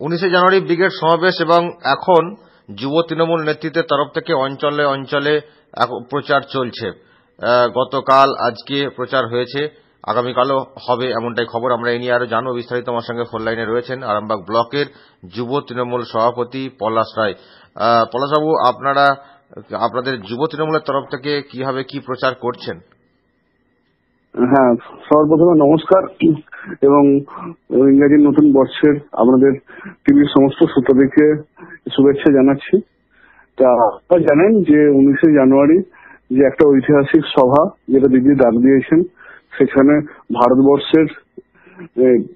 উনিশে জানুয়ারি ব্রিগেড সমাবেশ এবং এখন যুব তৃণমূল নেতৃত্বের তরফ থেকে অঞ্চলে অঞ্চলে প্রচার চলছে। গতকাল আজকে প্রচার হয়েছে। আগামীকালও হবে এমনটাই খবর। আমরা এ নিয়ে আরও জানব। বিস্তারিত আমার সঙ্গে ফোন লাইনে রয়েছেন আরামবাগ ব্লকের যুব তৃণমূল সভাপতি পলাশ রায়। পলাশবাবু, আপনারা, আপনাদের যুব তৃণমূলের তরফ থেকে কীভাবে কি প্রচার করছেন? হ্যাঁ সর্বপ্রথমে নমস্কার। এবং ইংরেজির নতুন বর্ষের আপনাদের টিভির সমস্ত শ্রোতাদেরকে শুভেচ্ছা জানাচ্ছি। তা আপনারা জানেন যে উনিশে জানুয়ারি যে একটা ঐতিহাসিক সভা যেটা দিদি ডাক দিয়েছেন, সেখানে ভারতবর্ষের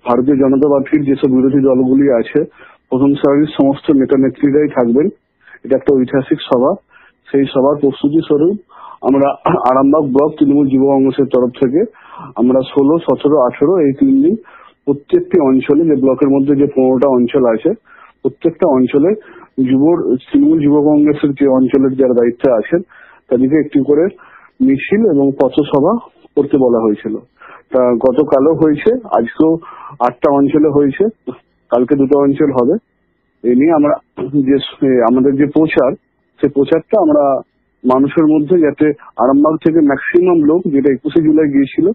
ভারতীয় জনতা পার্টির যেসব বিরোধী দলগুলি আছে, প্রথম সারির সমস্ত নেতা নেত্রীরাই থাকবেন। এটা একটা ঐতিহাসিক সভা। সেই সভার প্রস্তুতি স্বরূপ আমরা আরামবাগ ব্লক তৃণমূল যুব কংগ্রেসের তরফ থেকে আমরা ষোলো, সতেরো, আঠেরো এই তিন দিন প্রত্যেকটি অঞ্চলে যে ব্লকের মধ্যে যে পনেরোটা অঞ্চল আছে, প্রত্যেকটা অঞ্চলে যুব তৃণমূল যুব কংগ্রেসের যে অঞ্চলের যারা দায়িত্বে আছেন, তাদেরকে একটি করে মিছিল এবং পথসভা করতে বলা হয়েছিল। তা গতকালও হয়েছে, আজকেও আটটা অঞ্চলে হয়েছে, কালকে দুটো অঞ্চল হবে। এ নিয়ে আমরা যে আমাদের যে প্রচার সেই প্রচারটা আমরা মানুষের মধ্যে যাতে আরামবাগ থেকে ম্যাক্সিমাম লোক যেটা একুশে জুলাই গিয়েছিল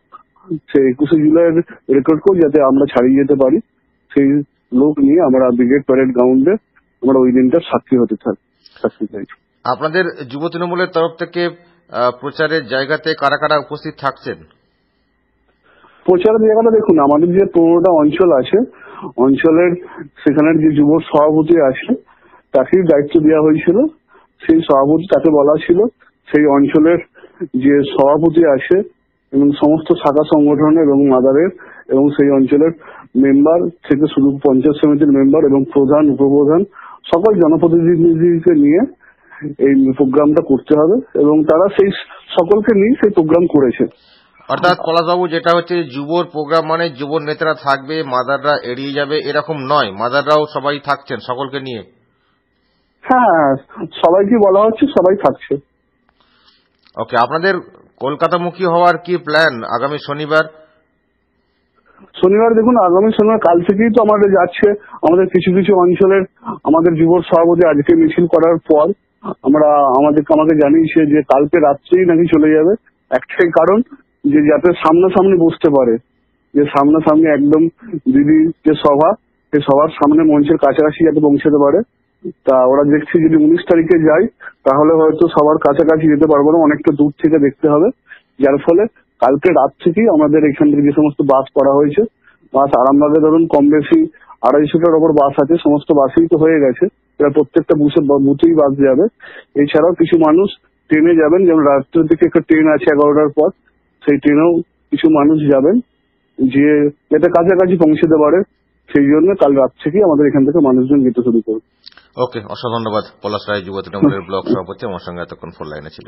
সেই একুশে জুলাইয়ের রেকর্ডকেও যাতে আমরা ছাড়িয়ে যেতে পারি সেই লোক নিয়ে আমরা ব্রিগেড প্যারেড গ্রাউন্ডে আমরা ওই দিনটা সাক্ষী হতে চাই। আপনাদের যুব তৃণমূলের তরফ থেকে প্রচারের জায়গাতে কারা কারা উপস্থিত থাকছেন? প্রচারের জায়গাটা দেখুন আমাদের যে পনেরোটা অঞ্চল আছে অঞ্চলের সেখানের যে যুব সভাপতি আছে তাকেই দায়িত্ব দেওয়া হয়েছিল। সেই সভাপতি তাকে বলা ছিল, সেই অঞ্চলের যে সভাপতি আছে এবং সমস্ত শাখা সংগঠন এবং মাদারের এবং সেই অঞ্চলের মেম্বার থেকে শুধু পঞ্চায়েত সমিতির মেম্বার এবং প্রধান, উপপ্রধান সকল জনপ্রতিনিধিকে নিয়ে এই প্রোগ্রামটা করতে হবে এবং তারা সেই সকলকে নিয়ে সেই প্রোগ্রাম করেছে। অর্থাৎ পলাশবাবু, যেটা হচ্ছে যুবর প্রোগ্রাম মানে যুব নেতারা থাকবে, মাদাররা এড়িয়ে যাবে, এরকম নয়। মাদাররাও সবাই থাকছেন সকলকে নিয়ে। হ্যাঁ সবাইকে বলা হচ্ছে সবাই থাকছে। ওকে আপনাদের কলকাতামুখী হওয়ার কি প্ল্যান আগামী শনিবার? শনিবার দেখুন আগামী শনিবার কাল থেকেই তো আমাদের যাচ্ছে। আমাদের কিছু কিছু অঞ্চলের আমাদের যুব সভাপতি আজকে মিছিল করার পর আমরা আমাদের আমাকে জানিয়েছে যে কালকে রাত্রেই নাকি চলে যাবে। একটাই কারণ যে যাতে সামনাসামনি বসতে পারে। যে সামনাসামনি একদম দিদি যে সভা সেই সবার সামনে মঞ্চের কাছাকাছি যাতে পৌঁছাতে পারে। তা ওরা দেখছি যদি উনিশ তারিখে যাই, তাহলে হয়তো সবার কাছাকাছি যেতে পারব না, অনেকটা দূর থেকে দেখতে হবে। যার ফলে কালকে রাত থেকেই আমাদের এখান থেকে যে সমস্ত বাস করা হয়েছে, বাস আরামবাগে ধরুন কম বেশি আড়াইশোটার ওপর বাস আছে, সমস্ত বাসেই তো হয়ে গেছে। এবার প্রত্যেকটা বুথে বুথেই বাস যাবে। এছাড়াও কিছু মানুষ ট্রেনে যাবেন, যেমন রাত্রের দিকে একটা ট্রেন আছে এগারোটার পর, সেই ট্রেনেও কিছু মানুষ যাবেন। যে যাতে কাছাকাছি পৌঁছতে পারে সেই জন্য কাল রাত থেকে আমাদের এখান থেকে মানুষজন যেতে শুরু করবে। ওকে অসংখ্য ধন্যবাদ পলাশ রায় যুব তৃণমূলের ব্লক সভাপতি, আমার সঙ্গে এতক্ষণ ফোন লাইনে ছিল